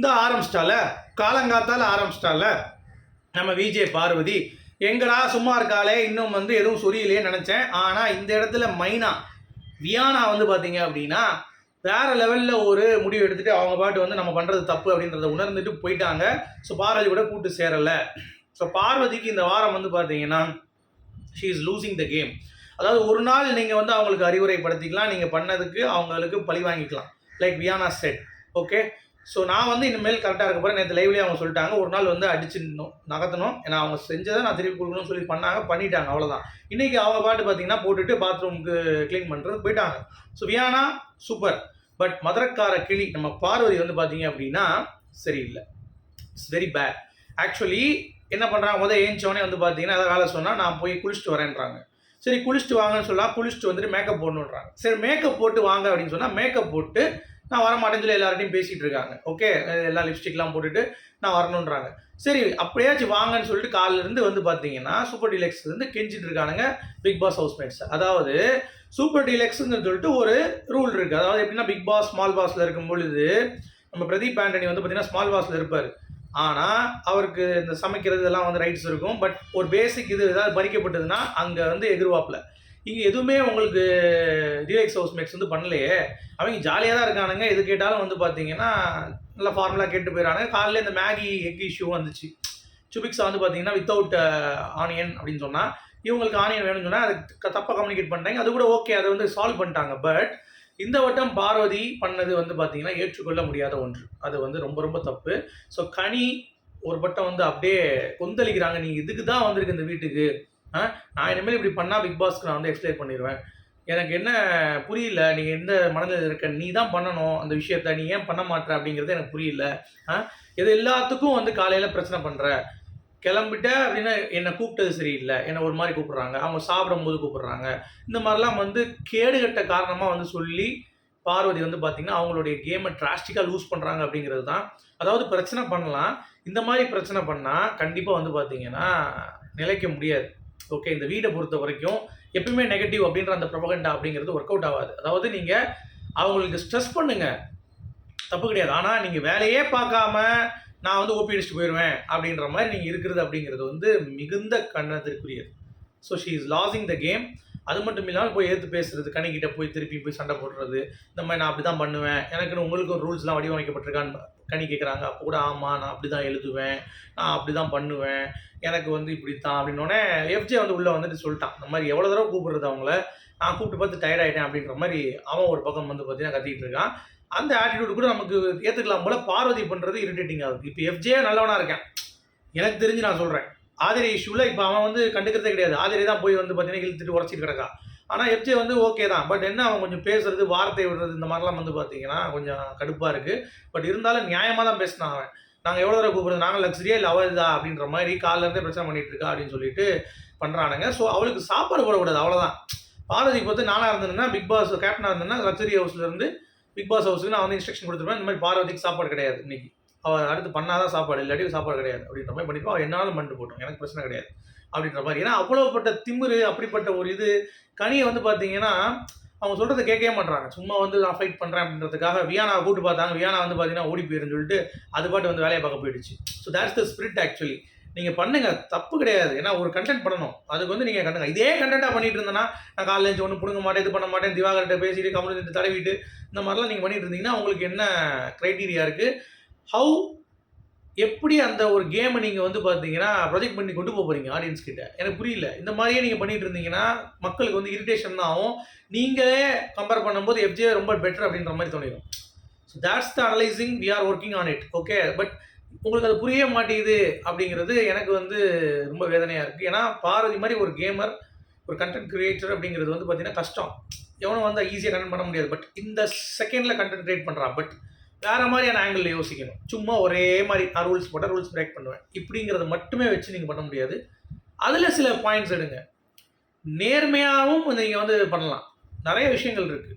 இந்த ஆரம்பிச்சிட்டால? காலங்காத்தால ஆரம்பிச்சிட்டால? நம்ம விஜய் பார்வதி எங்கடா சும்மா இருக்காளே? இன்னும் வந்து எதுவும் சொரியலையே நினச்சேன். ஆனால் இந்த இடத்துல மைனா வியானா வந்து பார்த்தீங்க அப்படின்னா வேற லெவலில் ஒரு முடிவு எடுத்துகிட்டு அவங்க பாட்டு வந்து நம்ம பண்ணுறது தப்பு அப்படின்றத உணர்ந்துட்டு போயிட்டாங்க. ஸோ பார்வதி கூட கூட்டு சேரலை. ஸோ பார்வதிக்கு இந்த வாரம் வந்து பார்த்தீங்கன்னா she is losing the game அதாவது ஒரு நாள் நீங்கள் வந்து அவங்களுக்கு அறிவுரைப்படுத்திக்கலாம். நீங்கள் பண்ணதுக்கு அவங்களுக்கு பழி வாங்கிக்கலாம். Like Viana set okay so நான் வந்து இனிமேல் கரெக்டாக இருக்க போகிறேன் நேற்று லைவ்லேயே அவங்க சொல்லிட்டாங்க. ஒரு நாள் வந்து அடிச்சிடணும் நகர்த்தணும். ஏன்னா அவங்க செஞ்சதை நான் திருப்பி கொடுக்கணும்னு சொல்லி பண்ணாங்க. பண்ணிட்டாங்க அவ்வளோதான் இன்றைக்கி அவங்க பாட்டு பார்த்தீங்கன்னா போட்டுட்டு பாத்ரூமுக்கு க்ளீன் பண்ணுறது போயிட்டாங்க. ஸோ வியானா சூப்பர் பட் மதுரக்கார கிளி நம்ம பார்வதி வந்து பார்த்தீங்க அப்படின்னா சரியில்லை. இட்ஸ் வெரி பேட் ஆக்சுவலி என்ன பண்ணுறாங்க முதல் ஏஞ்சோடனே வந்து பார்த்தீங்கன்னா அதை வேலை சொன்னால் நான் போய் குளிச்சுட்டு வரேன்றாங்க. சரி குளிச்சுட்டு வாங்கன்னு சொல்லலாம் குளிச்சுட்டு வந்துட்டு மேக்கப் போடணுன்றாங்க சரி மேக்கப் போட்டு வாங்க அப்படின்னு சொன்னால் மேக்கப் போட்டு நான் வர மாட்டேன்னு சொல்லி எல்லார்ட்டையும் பேசிகிட்டு இருக்காங்க. ஓகே எல்லாம் லிப்ஸ்டிக்லாம் போட்டுட்டு நான் வரணுன்றாங்க சரி அப்படியாச்சும் வாங்கன்னு சொல்லிட்டு காலையில இருந்து வந்து பார்த்தீங்கன்னா சூப்பர் டீலக்ஸ் கெஞ்சிட்டு இருக்கானுங்க பிக் பாஸ் ஹவுஸ்மேட்ஸ் அதாவது சூப்பர் டீலக்ஸ்னு சொல்லிட்டு ஒரு ரூல் இருக்குது அதாவது எப்படின்னா பிக் பாஸ் ஸ்மால் பாஸில் இருக்கும் பொழுது நம்ம பிரதீப் ஆண்டனி வந்து பார்த்தீங்கன்னா ஸ்மால் பாஸில் இருப்பார். ஆனால் அவருக்கு இந்த சமைக்கிறது இதெல்லாம் வந்து ரைட்ஸ் இருக்கும். பட் ஒரு பேசிக் இது ஏதாவது பறிக்கப்பட்டதுன்னா அங்கே வந்து எதிர்வாப்பில். இங்கே எதுவுமே உங்களுக்கு டிஎக்ஸ் ஹவுஸ் மேக்ஸ் வந்து பண்ணலையே. அவங்க ஜாலியாக தான் இருக்கானுங்க. எது கேட்டாலும் வந்து பார்த்தீங்கன்னா நல்லா ஃபார்முலா கேட்டு போயிடறாங்க காலையில் இந்த மேகி எக் இஷ்யூ வந்துச்சு. சுபிக்ஸா வந்து பார்த்தீங்கன்னா வித்தவுட் ஆனியன் uh, அப்படின்னு சொன்னால் இவங்களுக்கு ஆனியன் வேணும்னு சொன்னால் அது தப்பாக கம்யூனிகேட் பண்ணிட்டாங்க அது கூட ஓகே அதை வந்து சால்வ் பண்ணிட்டாங்க. பட் இந்த வட்டம் பார்வதி பண்ணது வந்து பார்த்தீங்கன்னா ஏற்றுக்கொள்ள முடியாத ஒன்று. அது வந்து ரொம்ப ரொம்ப தப்பு. ஸோ கனி ஒரு பட்டம் வந்து அப்படியே கொந்தளிக்கிறாங்க. நீங்கள் இதுக்கு தான் வந்திருக்கு இந்த வீட்டுக்கு? நான் இனிமேல் இப்படி பண்ணால் பிக் பாஸ்க்கு நான் வந்து எக்ஸ்பிளைன் பண்ணிடுவேன் எனக்கு என்ன புரியல நீ எந்த மனதில் இருக்க நீ தான் பண்ணணும் அந்த விஷயத்த நீ ஏன் பண்ண மாட்ற அப்படிங்கிறது எனக்கு புரியல. ஆ? இது எல்லாத்துக்கும் வந்து காலையில் பிரச்சனை பண்ணுற கிளம்பிட்ட அப்படின்னா என்னை கூப்பிட்டது சரியில்லை. என்னை ஒரு மாதிரி கூப்பிடுறாங்க. அவங்க சாப்பிடும்போது கூப்பிடுறாங்க. இந்த மாதிரிலாம் வந்து கேடுகட்ட காரணமாக வந்து சொல்லி பார்வதி வந்து பார்த்திங்கன்னா அவங்களுடைய கேமை டிராஸ்டிக்காக லூஸ் பண்ணுறாங்க அப்படிங்கிறது தான். அதாவது பிரச்சனை பண்ணலாம். இந்த மாதிரி பிரச்சனை பண்ணால் கண்டிப்பாக வந்து பார்த்திங்கன்னா நிலைக்க முடியாது. ஓகே இந்த வீடை பொறுத்த வரைக்கும் எப்பயுமே நெகட்டிவ் அப்படின்ற அந்த ப்ரொபகண்டா அப்படிங்கிறது ஒர்க் அவுட் ஆகாது. அதாவது நீங்கள் அவங்களுக்கு ஸ்ட்ரெஸ் பண்ணுங்க. தப்பு கிடையாது. ஆனால் நீங்கள் வேலையே பார்க்காம நான் வந்து ஓபி அடிச்சுட்டு போயிடுவேன் அப்படின்ற மாதிரி நீங்கள் இருக்கிறது அப்படிங்கிறது வந்து மிகுந்த கண்ணத்திற்குரியது so she is losing the game அது மட்டும் இல்லாமல் போய் ஏற்று பேசுறது கணிக்கிட்ட போய் திருப்பி போய் சண்டை போடுறது இந்த மாதிரி நான் அப்படி தான் பண்ணுவேன் எனக்குன்னு உங்களுக்கு ரூல்ஸ்லாம் வடிவமைக்கப்பட்டிருக்கான்னு கனி கேட்குறாங்க அப்போ கூட ஆமாம் நான் அப்படி தான் எழுதுவேன் நான் அப்படி தான் பண்ணுவேன் எனக்கு வந்து இப்படி தான் அப்படின்னோடனே எஃப்ஜே வந்து உள்ளே வந்துட்டு சொல்லிட்டான். இந்த மாதிரி எவ்வளோ தடவை கூப்பிடுறது அவங்கள? நான் கூப்பிட்டு பார்த்து டயர்ட் ஆகிட்டேன் அப்படின்ற மாதிரி அவன் ஒரு பக்கம் வந்து பார்த்தீங்கன்னா கத்திக்கிட்டு இருக்கான். அந்த ஆட்டிடியூட் கூட நமக்கு ஏற்றுக்கலாம் போல பார்வதி பண்ணுறது இரிட்டேட்டிங் ஆகுது இப்போ எஃப்ஜே நல்லவனாக இருக்கேன். எனக்கு தெரிஞ்சு நான் சொல்கிறேன் ஆதிரி இஷ்யூவில் இப்போ அவன் வந்து கண்டுக்கிறதே கிடையாது. ஆதிரி தான் போய் வந்து பார்த்தீங்கன்னா இழுத்துட்டு உடச்சிட்டு கிடக்கா. ஆனால் எஃப்ஜே வந்து ஓகே தான். பட் என்ன அவன் கொஞ்சம் பேசுறது வார்த்தை விடுறது இந்த மாதிரிலாம் வந்து பார்த்தீங்கன்னா கொஞ்சம் கடுப்பாக இருக்குது பட் இருந்தாலும் நியாயமாக தான் பேசினான் அவன். நாங்கள் எவ்வளோ தடவை கூப்பிடுறது? நாங்கள் லக்ஸரியா இல்லை அவள் இதா அப்படின்ற மாதிரி காலைல இருந்தே பிரச்சனை பண்ணிகிட்டு இருக்கா அப்படின்னு சொல்லிட்டு பண்ணுறானுங்க ஸோ அவளுக்கு சாப்பாடு போடக்கூடாது அவ்வளோதான் பார்வதிக்கு பார்த்து நானாக இருந்தேன்னா பிக் பாஸ் கேப்டனாக இருந்தேன்னா லக்ஸரி ஹவுஸ்லேருந்து பிக் பாஸ் ஹவுஸுக்கு நான் வந்து இன்ஸ்ட்ரக்ஷன் கொடுத்துருப்பேன் இந்த மாதிரி பார்வதிக்கு சாப்பாடு கிடையாது இன்னைக்கு. அவள் அடுத்து பண்ணாதான் சாப்பாடு இல்லாட்டி சாப்பாடு கிடையாது அப்படின்ற மாதிரி பண்ணிப்போம் அவள் என்னாலும் பண்ணிட்டு போட்டோம் எனக்கு பிரச்சனை கிடையாது. அப்படின்ற மாதிரி. ஏன்னா அவ்வளோப்பட்ட திமிரு அப்படிப்பட்ட ஒரு இது கனியை வந்து பார்த்தீங்கன்னா அவங்க சொல்கிறத கேட்கவே மாட்டாங்க சும்மா வந்து நான் ஃபைட் பண்ணுறேன் அப்படின்றதுக்காக வியானா கூட்டு பார்த்தாங்க. வியானா வந்து பார்த்தீங்கன்னா ஓடி போயிருன்னு சொல்லிட்டு அது பாட்டு வந்து வேலையை பார்க்க போயிடுச்சு. So that's the spirit actually நீங்கள் பண்ணுங்க. தப்பு கிடையாது. ஏன்னா ஒரு கண்டென்ட் பண்ணணும். அதுக்கு வந்து நீங்கள் கண்டுங்க. இதே கண்டென்ட்டாக பண்ணிட்டு இருந்தேன்னா நான் காலையில் எழுந்து ஒன்று பிடுங்க மாட்டேன் இது பண்ண மாட்டேன் திவாகர்கிட்ட பேசிட்டு கமலத்தை தடவிட்டு இந்த மாதிரிலாம் நீங்கள் பண்ணிட்டு இருந்தீங்கன்னா உங்களுக்கு என்ன க்ரைட்டீரியா இருக்குது ஹவு எப்படி அந்த ஒரு கேமை நீங்கள் வந்து பார்த்தீங்கன்னா ப்ரொஜெக்ட் பண்ணி கொண்டு போக போகிறீங்க ஆடியன்ஸ் கிட்ட? எனக்கு புரியல. இந்த மாதிரியே நீங்கள் பண்ணிட்டு இருந்தீங்கன்னா மக்களுக்கு வந்து இரிட்டேஷன் தான் ஆகும். நீங்களே கம்பேர் பண்ணும்போது எஃப்ஜே ரொம்ப பெட்டர் அப்படின்ற மாதிரி தோணிடும் so that's the analysing we are working on it okay but உங்களுக்கு அது புரிய மாட்டேங்குது அப்படிங்கிறது எனக்கு வந்து ரொம்ப வேதனையாக இருக்குது ஏன்னா பாரதி மாதிரி ஒரு கேமர் ஒரு கண்டென்ட் கிரியேட்டர் அப்படிங்கிறது வந்து பார்த்தீங்கன்னா கஷ்டம். எவனும் வந்து ஈஸியாக கண்டென்ட் பண்ண முடியாது. பட் இந்த செகண்டில் கண்டென்ட் கிரியேட் பண்ணுறான் பட் வேறு மாதிரியான ஆங்கிளில் யோசிக்கணும். சும்மா ஒரே மாதிரி நான் ரூல்ஸ் போட்டால் ரூல்ஸ் பிரேக் பண்ணுவேன். இப்படிங்கிறத மட்டுமே வச்சு நீங்கள் பண்ண முடியாது. அதில் சில பாயிண்ட்ஸ் எடுங்க. நேர்மையாகவும் நீங்கள் வந்து பண்ணலாம். நிறைய விஷயங்கள் இருக்குது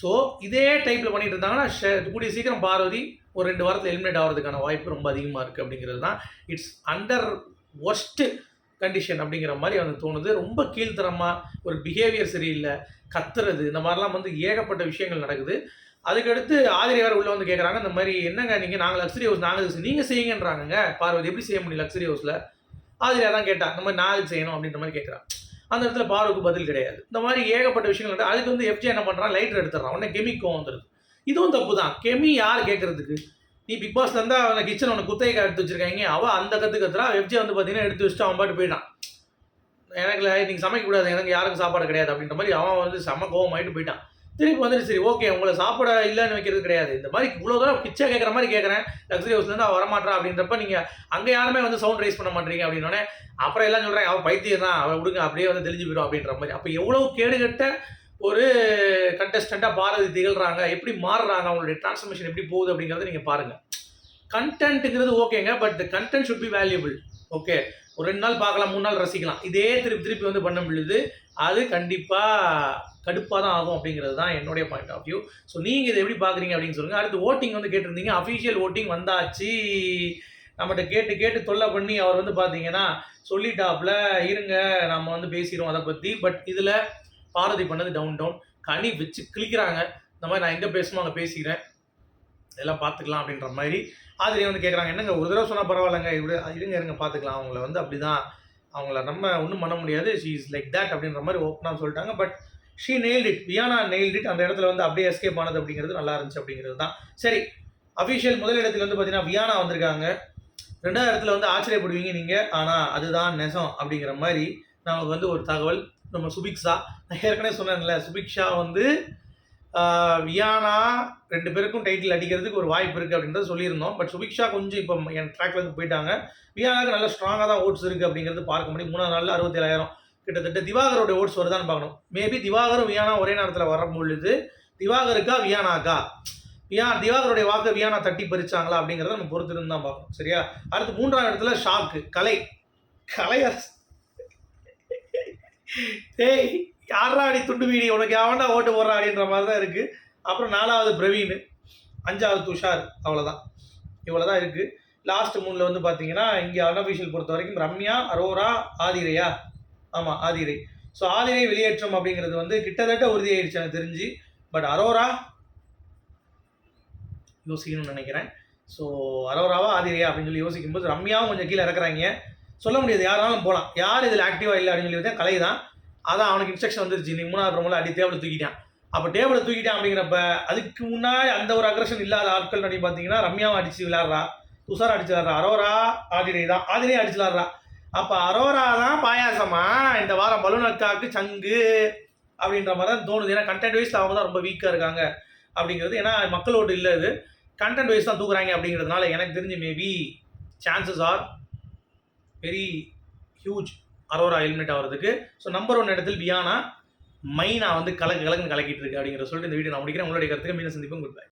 ஸோ இதே டைப்பில் பண்ணிட்டு இருந்தாங்கன்னா கூடிய சீக்கிரம் பார்வதி ஒரு ரெண்டு வாரத்தில் எலிமினேட் ஆகிறதுக்கான வாய்ப்பு ரொம்ப அதிகமாக இருக்குது அப்படிங்கிறது தான் இட்ஸ் அண்டர் ஒஸ்ட்டு கண்டிஷன் அப்படிங்கிற மாதிரி வந்து தோணுது. ரொம்ப கீழ்த்தரமாக ஒரு பிஹேவியர் சரியில்லை கத்துறது இந்த மாதிரிலாம் வந்து ஏகப்பட்ட விஷயங்கள் நடக்குது. அதுக்கடுத்து ஆதிரி வேறு உள்ளே வந்து கேட்குறாங்க இந்த மாதிரி என்னங்க நீங்கள் நாங்கள் லக்ஸரி ஹவுஸ் நாங்கள் நீங்கள் செய்யுங்கன்றாங்க பார்வதி எப்படி செய்ய முடியும் லக்ஸரி ஹவுஸில் ஆதிரியாக தான் கேட்டான் இந்த மாதிரி நான் செய்யணும் அப்படின்ற மாதிரி கேட்குறான் அந்த இடத்துல பார்வதிக்கு பதில் கிடையாது. இந்த மாதிரி ஏகப்பட்ட விஷயங்கள் அதுக்கு வந்து எஃப்ஜி என்ன பண்ணுறான் லைட்டர் எடுத்துடுறான். உடனே கெமிக்கும் வந்துடுது இதுவும் தப்பு தான். கெமி யார் கேட்குறதுக்கு நீ பிக் பாஸ்ல இருந்தா அவனை கிச்சன் உனக்கு குத்தையை எடுத்து வச்சிருக்காங்க அவள் அந்த கத்து கத்துறா வெப்ஜி வந்து பார்த்தீங்கன்னா எடுத்து வச்சுட்டு அவன் பாட்டு போயிட்டான். எனக்கு நீங்கள் சமைக்கக்கூடாது எனக்கு யாருக்கும் சாப்பாடு கிடையாது அப்படின்ற மாதிரி அவன் வந்து செம கோவம் போயிட்டான். திருப்பி வந்துட்டு சரி ஓகே உங்களை சாப்பிட இல்லைன்னு வைக்கிறது கிடையாது. இந்த மாதிரி இவ்வளோ தூரம் பிச்சை கேட்குற மாதிரி கேட்குறேன். லக்ஸரி ஹவுஸ்லேருந்து அவன் வரமாட்டான் அப்படின்றப்ப நீங்கள் அங்கே யாருமே வந்து சவுண்ட் ரைஸ் பண்ண மாட்டீங்க அப்படின்னோடனே அப்புறம் எல்லாம் சொல்கிறேன் அவன் பைத்தியம் தான் அவன் விடுங்க அப்படியே வந்து தெளிஞ்சு போயிடும் அப்படின்ற மாதிரி. அப்போ எவ்வளோ கேடுகட்ட ஒரு கண்டஸ்டண்ட்டாக பாரதி திகழ்கிறாங்க எப்படி மாறுறாங்க அவங்களுடைய டிரான்ஸ்ஃபர்மேஷன் எப்படி போகுது அப்படிங்கிறத நீங்கள் பாருங்கள் கண்டென்ட்டுங்கிறது ஓகேங்க but content should be valuable okay ஒரு ரெண்டு நாள் பார்க்கலாம் மூணு நாள் ரசிக்கலாம். இதே திருப்பி திருப்பி வந்து பண்ண முடியுது. அது கண்டிப்பாக கடுப்பாக தான் ஆகும் அப்படிங்கிறது தான் என்னுடைய பாயிண்ட் ஆஃப் வியூ ஸோ நீங்கள் இதை எப்படி பார்க்குறீங்க அப்படின்னு சொல்லுங்கள் அடுத்து ஓட்டிங் வந்து கேட்டிருந்தீங்க. அஃபிஷியல் ஓட்டிங் வந்தாச்சு. நம்மகிட்ட கேட்டு கேட்டு தொல்லை பண்ணி அவர் வந்து பார்த்தீங்கன்னா சொல்லிட்டாப்புல இருங்க நம்ம வந்து பேசிடுவோம் அதை பற்றி பட் இதில் பாரதி பண்ணது டவுன் டவுன் கனி வச்சு கிளிக்கிறாங்க இந்த மாதிரி நான் எங்கே பேசணுமோ அங்கே பேசிக்கிறேன். இதெல்லாம் பார்த்துக்கலாம் அப்படின்ற மாதிரி ஆதிரி வந்து கேட்குறாங்க என்னங்க ஒரு தடவை சொன்னால் பரவாயில்லைங்க. இப்படி இருங்க இருங்க பார்த்துக்கலாம் அவங்கள வந்து அப்படி தான் அவங்கள நம்ம ஒன்றும் பண்ண முடியாது. ஷீ இஸ் லைக் தட் அப்படின்ற மாதிரி ஓப்பனாக சொல்லிட்டாங்க. பட் ஷீ நெயில்ட் இட் வியானா நெயில்ட் இட் அந்த இடத்துல வந்து அப்படியே எஸ்கேப் ஆனது அப்படிங்கிறது நல்லா இருந்துச்சு அப்படிங்கிறது தான். சரி அஃபிஷியல் முதலிடத்தில் வந்து பார்த்தீங்கன்னா வியானா வந்திருக்காங்க. ரெண்டாவது இடத்துல வந்து ஆச்சரியப்படுவீங்க நீங்கள் ஆனால் அதுதான் நெசம் அப்படிங்கிற மாதிரி நமக்கு வந்து ஒரு தகவல் நம்ம சுபிக்ஷா நான் ஏற்கனவே சொன்னேன்ல சுபிக்ஷா வந்து வியானா ரெண்டு பேருக்கும் டைட்டில் அடிக்கிறதுக்கு ஒரு வாய்ப்பு இருக்குது அப்படின்றத சொல்லியிருந்தோம். பட் சுபிக்ஷா கொஞ்சம் இப்போ என் ட்ராக்லேருந்து போயிட்டாங்க. வியானாவுக்கு நல்ல ஸ்ட்ராங்காக தான் ஓட்ஸ் இருக்குது அப்படிங்கிறது பார்க்க முடியும். மூணாவது நாளில் அறுபத்தேழாயிரம். கிட்டத்தட்ட திவாகரோட ஓட்ஸ் வருதான்னு பார்க்கணும். மேபி திவாகரும் வியானா ஒரே நேரத்தில் வர பொழுது திவாகருக்கா வியானாக்கா? வியா திவாகருடைய வாக்கு வியானா தட்டி பறிச்சாங்களா அப்படிங்கிறத நம்ம பொறுத்திருந்து தான் பார்க்கணும். சரியா? அடுத்து மூன்றாவது இடத்துல ஷாக்கு கலை. கலையரசு டேய் யாரா அடி துண்டு வீடி? உனக்கு அவன்டா ஓட்டு போடுறா அப்படின்ற மாதிரி தான் இருக்குது அப்புறம் நாலாவது பிரவீன் அஞ்சாவது துஷார் அவ்வளோதான் இவ்வளோ தான் இருக்குது லாஸ்ட் மூணில் வந்து பார்த்தீங்கன்னா இங்கே அன்அஃபிஷியல் பொறுத்த வரைக்கும் ரம்யா அரோரா ஆதிரையா. ஆமாம் ஆதிரை. ஸோ ஆதிரை வெளியேற்றம் அப்படிங்கிறது வந்து கிட்டத்தட்ட உறுதியாயிடுச்சு எனக்கு தெரிஞ்சு. பட் அரோரா? யோசிக்கணும்னு நினைக்கிறேன். ஸோ அரோராவா ஆதிரியா அப்படின்னு சொல்லி யோசிக்கும்போது ரம்யாவும் கொஞ்சம் கீழே இறக்குறாங்க. சொல்ல முடியாது யாராலும் போகலாம் யார் இதில் ஆக்டிவாக இல்லை அப்படின்னு சொல்லி கலை தான் அதான் அவனுக்கு இன்ஸ்ட்ரக்ஷன் வந்துருச்சு. நீ மூணாவது ப்ரோமோல அடி டேபிள் தூக்கிட்டான். அப்போ டேபிள் தூக்கிட்டான் அப்படிங்கிறப்ப அதுக்கு முன்னாடி அந்த ஒரு அக்ரஷன் இல்லாத ஆட்கள் அப்படின்னு பார்த்தீங்கன்னா ரம்யாவும் அடிச்சு விளாட்றா துஷார் அடிச்சு விளாட்றா அரோரா ஆதிரை தான் ஆதிரை அடிச்சு விளாட்றா அப்போ அரோரா தான் பாயாசமா? இந்த வாரம் பலூன் அக்காவுக்கு சங்கு அப்படின்ற மாதிரி தான் தோணுது. ஏன்னா கண்டென்ட் வைஸ் அவங்க தான் ரொம்ப வீக்காக இருக்காங்க அப்படிங்கிறது. ஏன்னா மக்கள் இல்லை இது கண்டென்ட் வைஸ் தான் தூக்குறாங்க அப்படிங்கிறதுனால எனக்கு தெரிஞ்சு maybe chances are very huge Arora eliminate ஆகிறதுக்கு. ஸோ நம்பர் ஒன் இடத்தில் பியானா மைனா வந்து கலக்கு கலக்குன்னு கலக்கிட்டு இருக்கு அப்படிங்கிற சொல்லிட்டு இந்த வீடியோ நான் முடிக்கிறேன். உங்களுடைய கருத்துக்கு மீண்டும் சந்திப்போம். Good bye